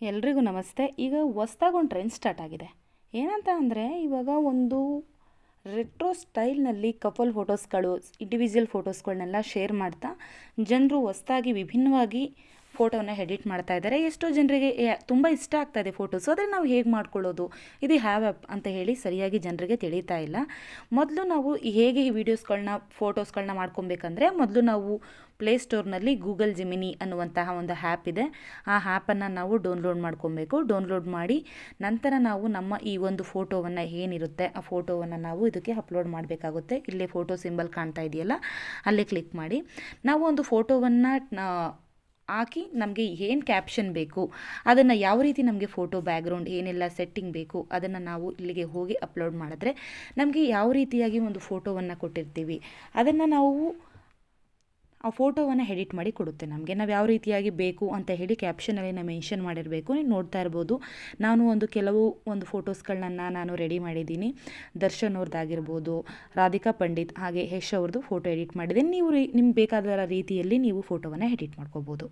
ಎಲ್ರಿಗೂ ನಮಸ್ತೆ. ಈಗ ಹೊಸ್ದಾಗಿ ಒಂದು ಟ್ರೆಂಡ್ ಸ್ಟಾರ್ಟ್ ಆಗಿದೆ. ಏನಂತ ಅಂದರೆ, ಇವಾಗ ಒಂದು ರೆಟ್ರೋ ಸ್ಟೈಲ್ನಲ್ಲಿ ಕಪಲ್ ಫೋಟೋಸ್ಗಳು ಇಂಡಿವಿಜುವಲ್ ಫೋಟೋಸ್ಗಳನ್ನೆಲ್ಲ ಶೇರ್ ಮಾಡ್ತಾ, ಜನರು ಹೊಸ್ದಾಗಿ ವಿಭಿನ್ನವಾಗಿ ಫೋಟೋನ ಎಡಿಟ್ ಮಾಡ್ತಾ ಇದ್ದಾರೆ. ಎಷ್ಟೋ ಜನರಿಗೆ ತುಂಬ ಇಷ್ಟ ಆಗ್ತಾ ಇದೆ ಫೋಟೋಸು. ಆದರೆ ನಾವು ಹೇಗೆ ಮಾಡ್ಕೊಳ್ಳೋದು? ಇದು ಹ್ಯಾವ್ ಆ್ಯಪ್ ಅಂತ ಹೇಳಿ ಸರಿಯಾಗಿ ಜನರಿಗೆ ತಿಳಿತಾ ಇಲ್ಲ. ಮೊದಲು ನಾವು ಹೇಗೆ ಈ ವಿಡಿಯೋಸ್ಗಳನ್ನ ಫೋಟೋಸ್ಗಳನ್ನ ಮಾಡ್ಕೊಬೇಕಂದ್ರೆ, ಮೊದಲು ನಾವು ಪ್ಲೇಸ್ಟೋರ್ನಲ್ಲಿ ಗೂಗಲ್ ಜಿಮಿನಿ ಅನ್ನುವಂತಹ ಒಂದು ಹ್ಯಾಪ್ ಇದೆ. ಆ ಹ್ಯಾಪನ್ನು ನಾವು ಡೌನ್ಲೋಡ್ ಮಾಡ್ಕೊಬೇಕು. ಡೌನ್ಲೋಡ್ ಮಾಡಿ ನಂತರ ನಾವು ನಮ್ಮ ಈ ಒಂದು ಫೋಟೋವನ್ನು ಏನಿರುತ್ತೆ, ಆ ಫೋಟೋವನ್ನು ನಾವು ಇದಕ್ಕೆ ಅಪ್ಲೋಡ್ ಮಾಡಬೇಕಾಗುತ್ತೆ. ಇಲ್ಲೇ ಫೋಟೋ ಸಿಂಬಲ್ ಕಾಣ್ತಾ ಇದೆಯಲ್ಲ, ಅಲ್ಲೇ ಕ್ಲಿಕ್ ಮಾಡಿ. ನಾವು ಒಂದು ಫೋಟೋವನ್ನು ಹಾಕಿ ನಮಗೆ ಏನು ಕ್ಯಾಪ್ಷನ್ ಬೇಕು, ಅದನ್ನು ಯಾವ ರೀತಿ ನಮಗೆ ಫೋಟೋ ಬ್ಯಾಕ್ಗ್ರೌಂಡ್ ಏನೆಲ್ಲ ಸೆಟ್ಟಿಂಗ್ ಬೇಕು, ಅದನ್ನು ನಾವು ಇಲ್ಲಿಗೆ ಹೋಗಿ ಅಪ್ಲೋಡ್ ಮಾಡಿದ್ರೆ ನಮಗೆ ಯಾವ ರೀತಿಯಾಗಿ ಒಂದು ಫೋಟೋವನ್ನು ಕೊಟ್ಟಿರ್ತೀವಿ. ಅದನ್ನು ನಾವು ಆ ಫೋಟೋವನ್ನು ಎಡಿಟ್ ಮಾಡಿ ಕೊಡುತ್ತೆ ನಮಗೆ. ನಾವು ಯಾವ ರೀತಿಯಾಗಿ ಬೇಕು ಅಂತ ಹೇಳಿ ಕ್ಯಾಪ್ಷನಲ್ಲಿ ನಾವು ಮೆನ್ಷನ್ ಮಾಡಿರಬೇಕು ನೀವು ನೋಡ್ತಾ ಇರ್ಬೋದು. ನಾನು ಒಂದು ಕೆಲವು ಒಂದು ಫೋಟೋಸ್ಗಳನ್ನ ನಾನು ರೆಡಿ ಮಾಡಿದ್ದೀನಿ. ದರ್ಶನ್ ಅವ್ರದ್ದಾಗಿರ್ಬೋದು ರಾಧಿಕಾ ಪಂಡಿತ್ ಹಾಗೆ ಯಶ್ ಅವ್ರದ್ದು ಫೋಟೋ ಎಡಿಟ್ ಮಾಡಿದ್ದೀನಿ. ನೀವು ರೀ, ನಿಮ್ಗೆ ಬೇಕಾದ ರೀತಿಯಲ್ಲಿ ನೀವು ಫೋಟೋವನ್ನು ಎಡಿಟ್ ಮಾಡ್ಕೋಬೋದು.